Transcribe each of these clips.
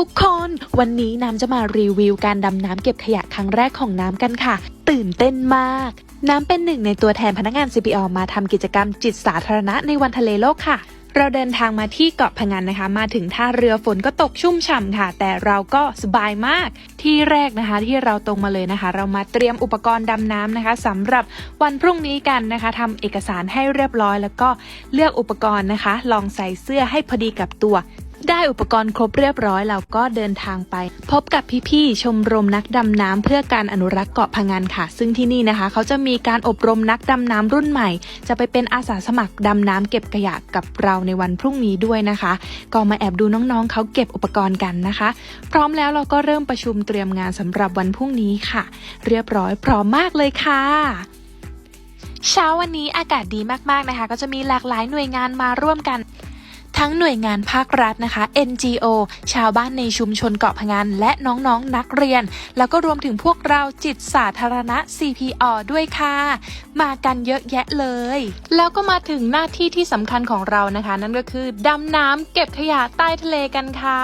ทุกคนวันนี้น้ำจะมารีวิวการดำน้ำเก็บขยะครั้งแรกของน้ำกันค่ะ ตื่นเต้นมาก น้ำเป็นหนึ่งในตัวแทนพนักงาน CPO มาทำกิจกรรมจิตสาธารณะในวันทะเลโลกค่ะ เราเดินทางมาที่เกาะพะงันนะคะ มาถึงท่าเรือฝนก็ตกชุ่มฉ่ำค่ะ แต่เราก็สบายมาก ที่แรกนะคะที่เราตรงมาเลยนะคะ เรามาเตรียมอุปกรณ์ดำน้ำนะคะสำหรับวันพรุ่งนี้กันนะคะทำเอกสารให้เรียบร้อย แล้วก็เลือกอุปกรณ์นะคะ ลองใส่เสื้อให้พอดีกับตัว ได้อุปกรณ์ครบเรียบร้อยเราก็เดินทางไป พบกับพี่ๆชมรมนักดำน้ำเพื่อการอนุรักษ์เกาะพะงันค่ะ ซึ่งที่นี่นะคะ เขาจะมีการอบรมนักดำน้ำรุ่นใหม่ จะไปเป็นอาสาสมัครดำน้ำเก็บขยะกับเราในวันพรุ่งนี้ด้วยนะคะ ก็มาแอบดูน้องๆเขาเก็บอุปกรณ์กันนะคะ พร้อมแล้วเราก็เริ่มประชุมเตรียมงานสำหรับวันพรุ่งนี้ค่ะ เรียบร้อยพร้อมมากเลยค่ะเช้าวันนี้อากาศดีมากๆนะคะ ก็จะมีหลากหลายหน่วยงานมาร่วมกัน ทั้งหน่วยงานภาครัฐนะคะ NGO ชาวบ้านในชุมชนเกาะพะงัน และน้องๆนนักเรียน แล้วก็รวมถึงพวกเราจิตสาธารณะ CPO ด้วยค่ะ มากันเยอะแยะเลย แล้วก็มาถึงหน้าที่ที่สำคัญของเรานะคะ นั่นก็คือดำน้ำเก็บขยะใต้ทะเลกันค่ะ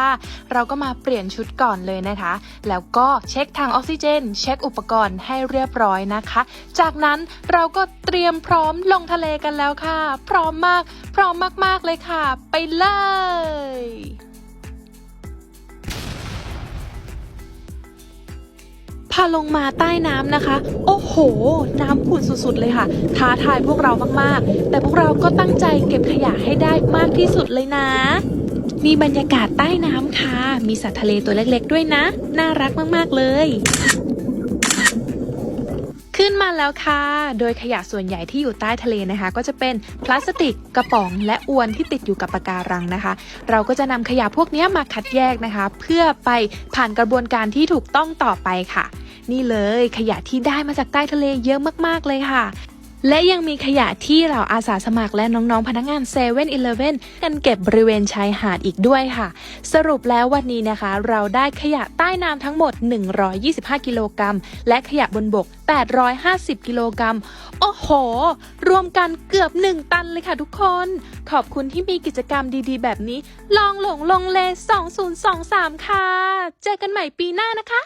เราก็มาเปลี่ยนชุดก่อนเลยนะคะ แล้วก็เช็คทางออกซิเจน เช็คอุปกรณ์ให้เรียบร้อยนะคะ จากนั้นเราก็เตรียมพร้อมลงทะเลกันแล้วค่ะ พร้อมมาก พร้อมมากๆเลยค่ะ ไปเลย พาลงมาใต้น้ำนะคะ โอ้โห น้ำขุ่นสุดๆเลยค่ะ ท้าทายพวกเรามากๆ แต่พวกเราก็ตั้งใจเก็บขยะให้ได้มากที่สุดเลยนะมีบรรยากาศใต้น้ำค่ะ มีสัตว์ทะเลตัวเล็กๆด้วยนะ น่ารักมากๆเลย ขึ้นมาแล้วค่ะ โดยขยะส่วนใหญ่ที่อยู่ใต้ทะเลนะคะ ก็จะเป็นพลาสติกกระป๋องและอวนที่ติดอยู่กับปะการังนะคะ เราก็จะนำขยะพวกนี้มาคัดแยกนะคะ เพื่อไปผ่านกระบวนการที่ถูกต้องต่อไปค่ะ นี่เลยขยะที่ได้มาจากใต้ทะเลเยอะมากๆเลยค่ะ และยังมีขยะที่เราอาสาสมัครและน้องๆ พนักงาน7 e เ e ่ e อเกันเก็บบริเวณชายหาดอีกด้วยค่ะ สรุปแล้ววันนี้นะคะ เราได้ขยะใต้น้ำทั้งหมด 125 กิโลกรัม และขยะบนบก 850 กิโลกรัม โอ้โห รวมกันเกือบ 1 ตันเลยค่ะทุกคน ขอบคุณที่มีกิจกรรมดีๆ แบบนี้ ลองหลงลงเล 2023 ค่ะ เจอกันใหม่ปีหน้านะคะ